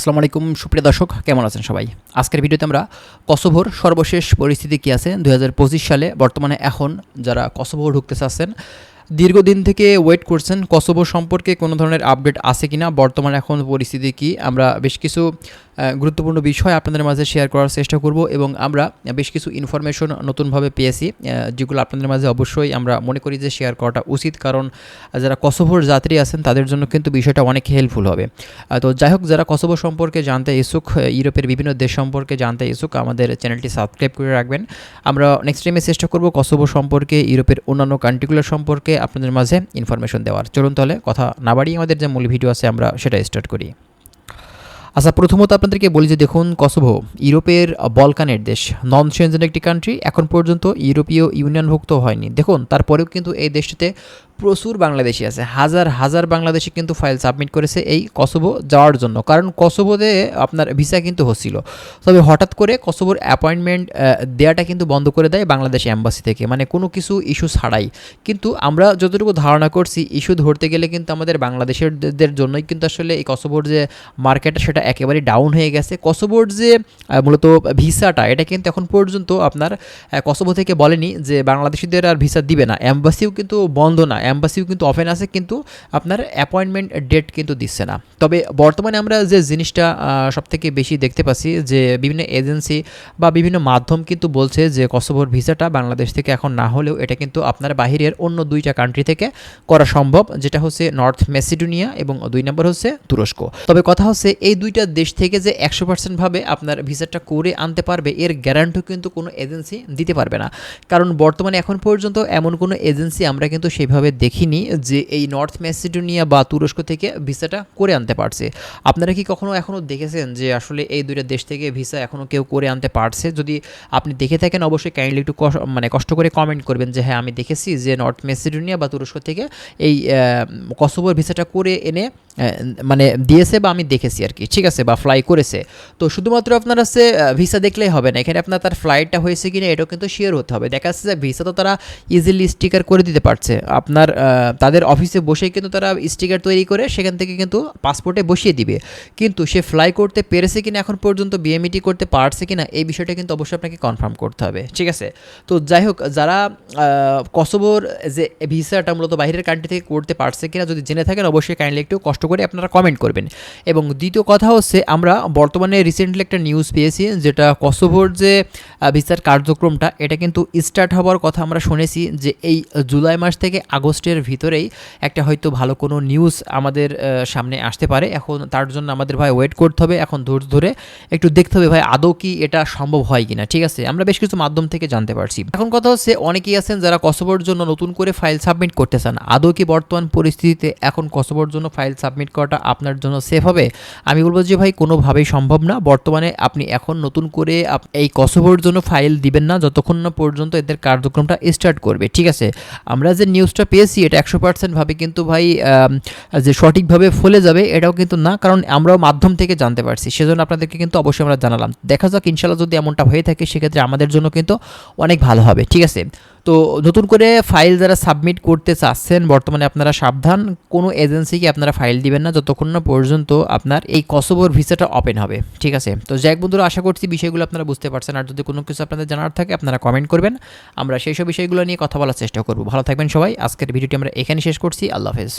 আসসালামু আলাইকুম, সুপ্রিয় দর্শক, কেমন আছেন সবাই? আজকের ভিডিওতে আমরা কসোভোর সর্বশেষ পরিস্থিতি কী আছে? দু হাজার পঁচিশ সালে, বর্তমানে, এখন যারা কসোভো ঢুকতে চাচ্ছেন দীর্ঘদিন থেকে ওয়েট করছেন কসোভো সম্পর্কে কোনো ধরনের আপডেট আছে কিনা, বর্তমানে এখন পরিস্থিতি কি? আমরা বেশ কিছু গুরুত্বপূর্ণ বিষয় আপনাদের মাঝে শেয়ার করার চেষ্টা করব এবং আমরা বেশ কিছু ইনফরমেশন নতুনভাবে পেয়েছি যেগুলো আপনাদের মাঝে অবশ্যই আমরা মনে করি যে শেয়ার করাটা উচিত। কারণ, যারা কসোভোর যাত্রী আছেন, তাদের জন্য কিন্তু বিষয়টা অনেক হেল্পফুল হবে। তো যাই হোক, যারা কসোভো সম্পর্কে জানতে ইচ্ছুক ইউরোপের বিভিন্ন দেশ সম্পর্কে জানতে ইচ্ছুক, আমাদের চ্যানেলটি সাবস্ক্রাইব করে রাখবেন। আমরা নেক্সট টাইমে চেষ্টা করব কসোভো সম্পর্কে, ইউরোপের অন্যান্য কান্ট্রিগুলো সম্পর্কে আপনাদের মাঝে ইনফরমেশন দেওয়ার। চলুন তাহলে কথা না বাড়িয়ে আমাদের যে মূল ভিডিও আছে, আমরা সেটা স্টার্ট করি। আচ্ছা প্রথমত আপনাদেরকে বলি যে দেখুন কসোভো ইউরোপের বলকানের দেশ। নন সেনজেন একটি কান্ট্রি এখন পর্যন্ত ইউরোপীয় ইউনিয়নভুক্ত হয়নি। দেখুন, তারপরেও কিন্তু এই দেশটিতে প্রচুর বাংলাদেশি আছে। হাজার হাজার বাংলাদেশি কিন্তু ফাইল সাবমিট করেছে এই কসোভো যাওয়ার জন্য। কারণ কসোভোতে আপনার ভিসা কিন্তু হচ্ছিল। তবে হঠাৎ করে কসোভোর অ্যাপয়েন্টমেন্ট দেওয়াটা কিন্তু বন্ধ করে দেয় বাংলাদেশ অ্যাম্বাসি থেকে। মানে কোনো কিছু ইস্যু ছাড়াই। কিন্তু আমরা যতটুকু ধারণা করছি ইস্যু ধরতে গেলে কিন্তু আমাদের বাংলাদেশেরদের জন্যই কিন্তু আসলে এই কসোভোর যে মার্কেটটা সেটা একেবারে ডাউন হয়ে গেছে। কসোভোর যে মূলত ভিসাটা এটা কিন্তু এখন পর্যন্ত আপনার কসোভো থেকে বলেনি যে বাংলাদেশিদের আর ভিসা দিবে না। অ্যাম্বাসিও কিন্তু বন্ধ না। অ্যাম্বাসিও কিন্তু ওপেন আছে, কিন্তু আপনার অ্যাপয়েন্টমেন্ট ডেট কিন্তু দিচ্ছে না। তবে বর্তমানে আমরা যে জিনিসটা সব থেকে বেশি দেখতে পাচ্ছি যে বিভিন্ন এজেন্সি বা বিভিন্ন মাধ্যম কিন্তু বলছে যে কসোভোর ভিসাটা বাংলাদেশ থেকে এখন না হলেও এটা কিন্তু আপনার বাহিরের অন্য দুইটা কান্ট্রি থেকে করা সম্ভব, যেটা হচ্ছে নর্থ মেসিডোনিয়া এবং দুই নম্বর হচ্ছে তুরস্ক। তবে কথা হচ্ছে এই দুইটা দেশ থেকে যে একশো পার্সেন্ট ভাবে আপনার ভিসাটা করে আনতে পারবে, এর গ্যারান্টিও কিন্তু কোনো এজেন্সি দিতে পারবে না। কারণ বর্তমানে এখন পর্যন্ত এমন কোনো এজেন্সি আমরা কিন্তু সেইভাবে দেখিনি যে এই নর্থ ম্যাসিডোনিয়া বা তুরস্ক থেকে ভিসাটা করে আনতে পারছে। আপনারা কি কখনো এখনও দেখেছেন যে আসলে এই দুইটা দেশ থেকে ভিসা এখনও কেউ করে আনতে পারছে? যদি আপনি দেখে থাকেন, অবশ্যই কাইন্ডলি একটু মানে কষ্ট করে কমেন্ট করবেন যে হ্যাঁ আমি দেখেছি যে নর্থ মেসিডোনিয়া বা তুরস্ক থেকে এই কসোভোর ভিসাটা করে এনে মানে দিয়েছে বা আমি দেখেছি আর কি। ঠিক আছে, বা ফ্লাই করেছে। তো শুধুমাত্র আপনার হচ্ছে ভিসা দেখলেই হবে না। এখানে আপনার তার ফ্লাইটটা হয়েছে কিনা এটাও কিন্তু শেয়ার হতে হবে। দেখা যাচ্ছে যে ভিসা তো তারা ইজিলি স্টিকার করে দিতে পারছে। আপনার তাদের অফিসে বসেই কিন্তু তারা স্টিকার তৈরি করে সেখান থেকে কিন্তু পাসপোর্টে বসিয়ে দিবে। কিন্তু সে ফ্লাই করতে পেরেছে কিনা এখন পর্যন্ত বিএমইটি করতে পারছে কিনা এই বিষয়টা কিন্তু অবশ্যই আপনাকে কনফার্ম করতে হবে ঠিক আছে? তো যাই হোক যারা আহ, কসোভোর যে ভিসাটা মূলত বাইরের কান্ট্রি থেকে করতে পারছে কিনা যদি জেনে থাকেন অবশ্যই কাইন্ডলি একটু কষ্ট করে আপনারা কমেন্ট করবেন। এবং দ্বিতীয় কথা হচ্ছে আমরা বর্তমানে রিসেন্টলি একটা নিউজ পেয়েছি যেটা কসোভোর যে ভিসার কার্যক্রমটা এটা কিন্তু স্টার্ট হওয়ার কথা আমরা শুনেছি যে এই জুলাই মাস থেকে আগস্টের ভিতরেই একটা হয়তো ভালো কোনো নিউজ আমাদের সামনে আসতে পারে। এখন তার জন্য আমাদের ভাই ওয়েট করতে হবে। এখন ধৈর্য ধরে একটু দেখতে হবে ভাই, আদৌ কি এটা সম্ভব হয় কিনা, ঠিক আছে? আমরা বেশ কিছু মাধ্যম থেকে জানতে পারছি। এখন কথা হচ্ছে, অনেকেই আছেন যারা কসোভোর জন্য নতুন করে ফাইল সাবমিট করতে চান। আদৌ কি বর্তমান পরিস্থিতিতে এখন কসোভোর জন্য ফাইল সাবমিট করাটা আপনার জন্য সেফ হবে? আমি বলব যে ভাই, কোনোভাবেই সম্ভব না। বর্তমানে আপনি এখন নতুন করে এই কসোভোর জন্য ফাইল দিবেন না। যতক্ষণ না পর্যন্ত এদের কার্যক্রমটা স্টার্ট করবে, ঠিক আছে? আমরা যে নিউজটা পেয়েছি এটা একশো পার্সেন্টভাবে কিন্তু ভাই যে সঠিকভাবে ফলে যাবে এটাও কিন্তু না, কারণ আমরাও মাধ্যম থেকে জানতে পারছি। সেজন্য আপনাদেরকে কিন্তু অবশ্যই আমরা জানালাম। দেখা যাক ইনশাল্লাহ যদি এমনটা হয়ে থাকে, সেক্ষেত্রে আমাদের জন্য কিন্তু অনেক ভালো হবে। ঠিক আছে? তো নতুন করে ফাইল যারা সাবমিট করতে চাচ্ছেন, বর্তমানে আপনারা সাবধান। কোনো এজেন্সিকে আপনারা ফাইল দিবেন না, যতক্ষণ না পর্যন্ত আপনার এই কসোভোর ভিসাটা ওপেন হবে। ঠিক আছে? তো যাই বন্ধুরা, আশা করছি বিষয়গুলো আপনারা বুঝতে পারছেন। আর যদি কোনো কিছু আপনাদের জানার থাকে, আপনারা কমেন্ট করবেন। আমরা সেই সব বিষয়গুলো নিয়ে কথা বলার চেষ্টা করব। ভালো থাকবেন সবাই। আজকের ভিডিওটি আমরা এখানে শেষ করছি। আল্লাহ হাফেজ।